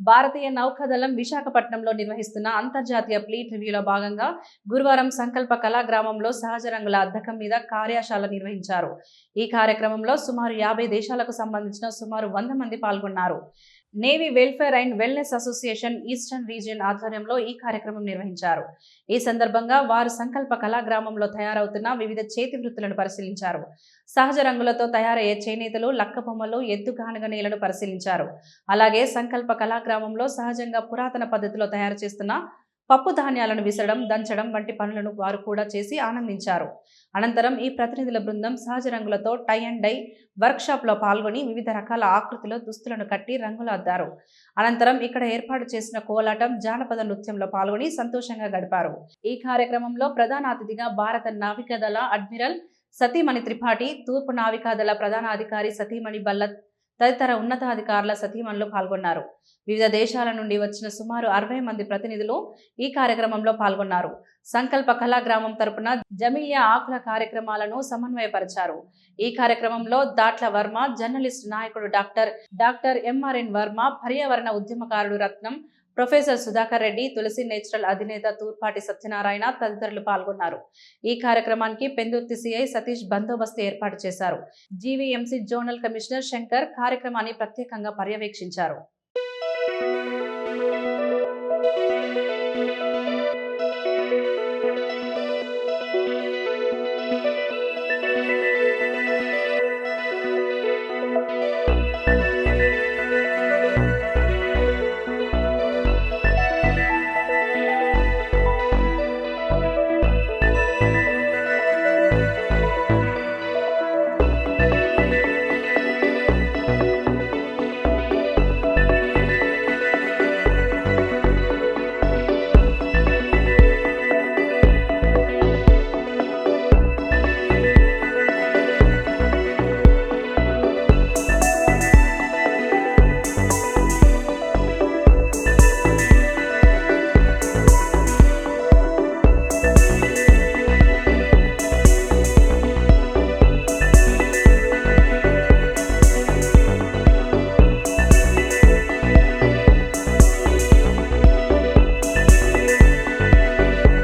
భారతీయ నౌకాదళం విశాఖపట్నంలో నిర్వహిస్తున్న అంతర్జాతీయ ప్లీట్ రివ్యూలో భాగంగా గురువారం సంకల్ప కళా గ్రామంలో సహజ రంగుల అద్దకం మీద కార్యశాల నిర్వహించారు. ఈ కార్యక్రమంలో సుమారు యాభై దేశాలకు సంబంధించిన సుమారు వంద మంది పాల్గొన్నారు. Navy welfare and wellness association eastern region ఆధ్వర్యంలో ఈ కార్యక్రమం నిర్వహించారు. ఈ సందర్భంగా వారు సంకల్ప కళా గ్రామంలో తయారవుతున్న వివిధ చేతి వృత్తులను పరిశీలించారు. సహజ రంగులతో తయారయ్యే చేనేతలు లక్క బొమ్మలు ఎద్దు గానుగ పరిశీలించారు. అలాగే సంకల్ప కళా కళాగ్రామంలో సహజంగా పురాతన పద్ధతిలో తయారు చేస్తున్న పప్పు ధాన్యాలను విసరడం దంచడం వంటి పనులను వారు కూడా చేసి ఆనందించారు. అనంతరం ఈ ప్రతినిధుల బృందం సహజ రంగులతో టై అండ్ డై వర్క్షాప్లో పాల్గొని వివిధ రకాల ఆకృతిలో దుస్తులను కట్టి రంగులు అద్దారు. అనంతరం ఇక్కడ ఏర్పాటు చేసిన కోలాటం జానపద నృత్యంలో పాల్గొని సంతోషంగా గడిపారు. ఈ కార్యక్రమంలో ప్రధాన అతిథిగా భారత నావికాదళ అడ్మిరల్ సతీమణి త్రిపాఠి తూర్పు నావికాదళ ప్రధాన అధికారి సతీమణి బల్లత్ తదితర ఉన్నతాధికారుల సతీమణులు పాల్గొన్నారు. వివిధ దేశాల నుండి వచ్చిన సుమారు అరవై మంది ప్రతినిధులు ఈ కార్యక్రమంలో పాల్గొన్నారు. సంకల్ప కళాగ్రామం తరపున జమిలియా ఆకుల కార్యక్రమాలను సమన్వయపరిచారు. ఈ కార్యక్రమంలో దాట్ల వర్మ జర్నలిస్ట్ నాయకుడు డాక్టర్ డాక్టర్ ఎంఆర్ఎన్ వర్మ పర్యావరణ ఉద్యమకారుడు రత్నం ప్రొఫెసర్ సుధాకర్ రెడ్డి తులసి నేచురల్ అధినేత తూర్పాటి సత్యనారాయణ తదితరులు పాల్గొన్నారు. ఈ కార్యక్రమానికి పెందుర్తి సిఐ సతీష్ బందోబస్తు ఏర్పాటు చేశారు. జీవీఎంసీ జోనల్ కమిషనర్ శంకర్ కార్యక్రమాన్ని ప్రత్యేకంగా పర్యవేక్షించారు.